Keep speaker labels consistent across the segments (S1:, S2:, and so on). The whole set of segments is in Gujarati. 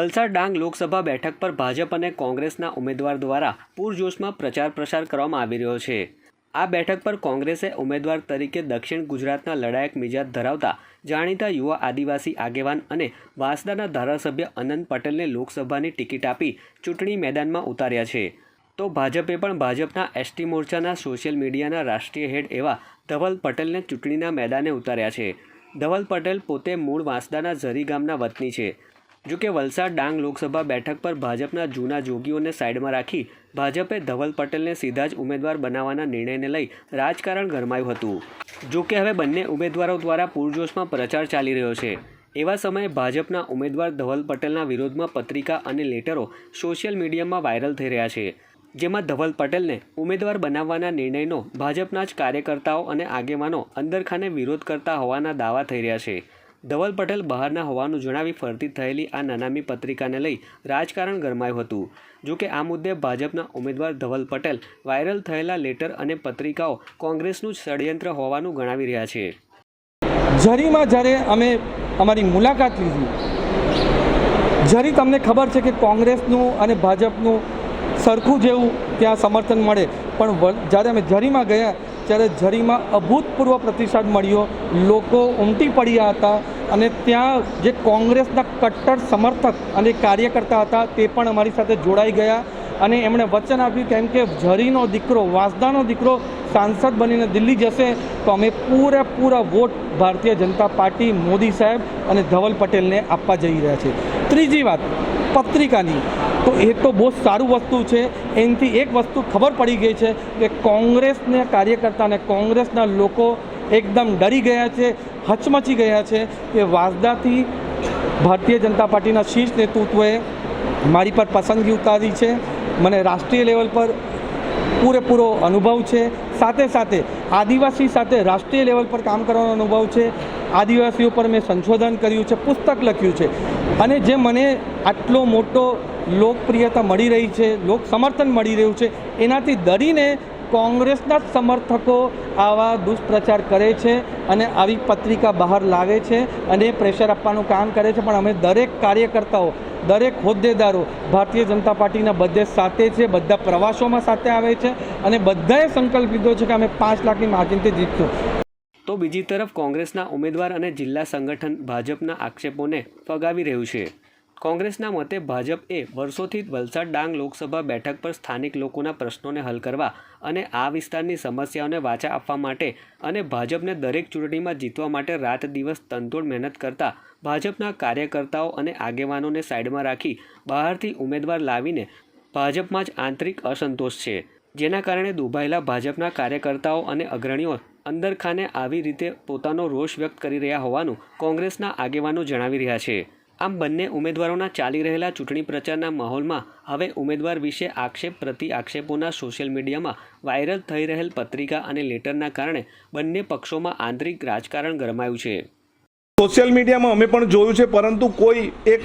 S1: વલસાડ ડાંગ લોકસભા બેઠક પર ભાજપ અને કોંગ્રેસના ઉમેદવાર દ્વારા પૂરજોશમાં પ્રચાર પ્રસાર કરવામાં આવી રહ્યો છે. આ બેઠક પર કોંગ્રેસે ઉમેદવાર તરીકે દક્ષિણ ગુજરાતના લડાયક મિજાજ ધરાવતા જાણીતા યુવા આદિવાસી આગેવાન અને વાંસદાના ધારાસભ્ય અનંત પટેલને લોકસભાની ટિકિટ આપી ચૂંટણી મેદાનમાં ઉતાર્યા છે. તો ભાજપે પણ ભાજપના એસટી મોરચાના સોશિયલ મીડિયાના રાષ્ટ્રીય હેડ એવા ધવલ પટેલને ચૂંટણીના મેદાને ઉતાર્યા છે. ધવલ પટેલ પોતે મૂળ વાંસદાના ઝરી ગામના વતની છે. જો કે વલસાડ ડાંગ લોકસભા બેઠક પર ભાજપના જૂના જોગીઓને સાઈડમાં રાખી ભાજપે ધવલ પટેલને સીધા જ ઉમેદવાર બનાવવાના નિર્ણયને લઈ રાજકારણ ગરમાયું હતું. જો કે હવે બંને ઉમેદવારો દ્વારા પૂરજોશમાં પ્રચાર ચાલી રહ્યો છે. એવા સમયે ભાજપના ઉમેદવાર ધવલ પટેલના વિરોધમાં પત્રિકા અને લેટરો સોશિયલ મીડિયામાં વાયરલ થઈ રહ્યા છે. જેમાં ધવલ પટેલને ઉમેદવાર બનાવવાના નિર્ણયનો ભાજપના જ કાર્યકર્તાઓ અને આગેવાનો અંદરખાને વિરોધ કરતા હોવાના દાવા થઈ રહ્યા છે. ધવલ પટેલ બહારના હોવાનું જણાવી ફરતી થયેલી આ નાનામી પત્રિકાને લઈ રાજકારણ ગરમાયું હતું. જો કે આ મુદ્દે ભાજપના ઉમેદવાર ધવલ પટેલ વાયરલ થયેલા લેટર અને પત્રિકાઓ કોંગ્રેસનું જ ષડયંત્ર હોવાનું ગણાવી રહ્યા છે.
S2: ઝરીમાં જ્યારે અમે અમારી મુલાકાત લીધી, ઝરી તમને ખબર છે કે કોંગ્રેસનું અને ભાજપનું સરખું જેવું ત્યાં સમર્થન મળે. પણ જ્યારે અમે ઝરીમાં ગયા ત્યારે ઝરીમાં અભૂતપૂર્વ પ્રતિસાદ મળ્યો, લોકો ઉમટી પડ્યા હતા અને ત્યાં જે કોંગ્રેસના કટ્ટર સમર્થક અને કાર્યકર્તા હતા તે પણ અમારી સાથે જોડાઈ ગયા અને એમણે વચન આપ્યું કેમ કે ઝરીનો દીકરો, વાંસદાનો દીકરો સાંસદ બનીને દિલ્હી જશે તો અમે પૂરેપૂરા વોટ ભારતીય જનતા પાર્ટી મોદી સાહેબ અને ધવલ પટેલને આપવા જઈ રહ્યા છે ત્રીજી વાત, પત્રિકાની. તો એ તો બહુ સારું વસ્તુ છે. એનાથી એક વસ્તુ ખબર પડી ગઈ છે કે કોંગ્રેસને કાર્યકર્તાને કોંગ્રેસના લોકો એકદમ ડરી ગયા છે, હચમચી ગયા છે કે વાસદાથી ભારતીય જનતા પાર્ટીના શીર્ષ નેતૃત્વએ મારી પર પસંદગી ઉતારી છે. મને રાષ્ટ્રીય લેવલ પર પૂરેપૂરો અનુભવ છે. સાથે સાથે આદિવાસી સાથે રાષ્ટ્રીય લેવલ પર કામ કરવાનો અનુભવ છે. આદિવાસીઓ પર મેં સંશોધન કર્યું છે, પુસ્તક લખ્યું છે. અને જે મને આટલો મોટો લોકપ્રિયતા મળી રહી છે, લોક સમર્થન મળી રહ્યું છે, એનાથી ડરીને કોંગ્રેસના જ સમર્થકો આવા દુષ્પ્રચાર કરે છે અને આવી પત્રિકા બહાર લાવે છે અને પ્રેશર આપવાનું કામ કરે છે. પણ અમે દરેક કાર્યકર્તાઓ, દરેક હોદ્દેદારો ભારતીય જનતા પાર્ટીના બધે સાથે છે, બધા પ્રવાસોમાં સાથે આવે છે અને બધાએ સંકલ્પ લીધો છે કે અમે પાંચ લાખની માર્જિનથી જીતશું.
S1: તો બીજી તરફ કોંગ્રેસના ઉમેદવાર અને જિલ્લા સંગઠન ભાજપના આક્ષેપોને ફગાવી રહ્યું છે. કોંગ્રેસના મતે ભાજપ એ વર્ષોથી વલસાડ ડાંગ લોકસભા બેઠક પર સ્થાનિક લોકોના પ્રશ્નોને હલ કરવા અને આ વિસ્તારની સમસ્યાઓને વાચા આપવા માટે અને ભાજપને દરેક ચૂંટણીમાં જીતવા માટે રાત દિવસ તનતોડ મહેનત કરતા ભાજપના કાર્યકર્તાઓ અને આગેવાનોને સાઈડમાં રાખી બહારથી ઉમેદવાર લાવીને ભાજપમાં જ આંતરિક અસંતોષ છે. જેના કારણે દુભાયેલા ભાજપના કાર્યકર્તાઓ અને અગ્રણીઓ અંદરખાને આવી રીતે પોતાનો રોષ વ્યક્ત કરી રહ્યા હોવાનું કોંગ્રેસના આગેવાનો જણાવી રહ્યા છે. આમ બંને ઉમેદવારોના ચાલી રહેલા ચૂંટણી પ્રચારના માહોલમાં હવે ઉમેદવાર વિશે આક્ષેપ પ્રતિ આક્ષેપોના સોશિયલ મીડિયામાં વાયરલ થઈ રહેલ પત્રિકા અને લેટરના કારણે બંને પક્ષોમાં આંતરિક રાજકારણ ગરમાયું છે.
S3: સોશિયલ મીડિયામાં અમે પણ જોયું છે, પરંતુ કોઈ એક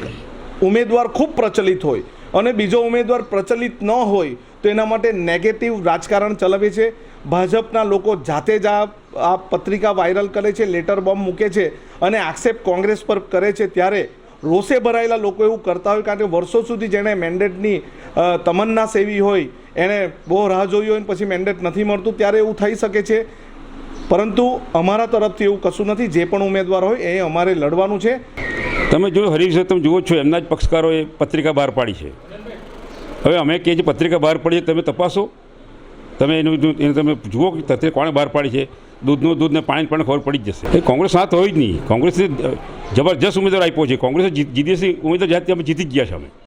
S3: ઉમેદવાર ખૂબ પ્રચલિત હોય અને બીજો ઉમેદવાર પ્રચલિત ન હોય તો એના માટે નેગેટિવ રાજકારણ ચલાવે છે. ભાજપના લોકો જાતે જ આ પત્રિકા વાયરલ કરે છે લેટર બોમ્બ મૂકે છે અને આક્ષેપ કોંગ્રેસ પર કરે છે. ત્યારે રોષે ભરાયેલા લોકો એવું કરતા હોય કારણ કે વર્ષો સુધી જેણે મેન્ડેટની તમન્ના સેવી હોય, એણે બહુ રાહ જોઈ હોય પછી મેન્ડેટ નથી મળતું, ત્યારે એવું થઈ શકે છે. પરંતુ અમારા તરફથી એવું કશું નથી. જે પણ ઉમેદવાર હોય એ અમારે લડવાનું છે.
S4: તમે જો હરીશ તમે જુઓ છો, એમના જ પક્ષકારોએ પત્રિકા બહાર પાડી છે. હવે અમે કહે છે, પત્રિકા બહાર પાડીએ તમે તપાસો. તમે એનું એને તમે જુઓ કે તથ્ય કોણે બહાર પાડી છે. દૂધનું દૂધને પાણી પણ ખબર પડી જ જશે. એ કોંગ્રેસ હાથ હોય જ નહીં. કોંગ્રેસે જબરજસ્ત ઉમેદવાર આપ્યો છે. કોંગ્રેસે જીતી ઉમેદવાર જાતે અમે જીતી જ ગયા છે અમે.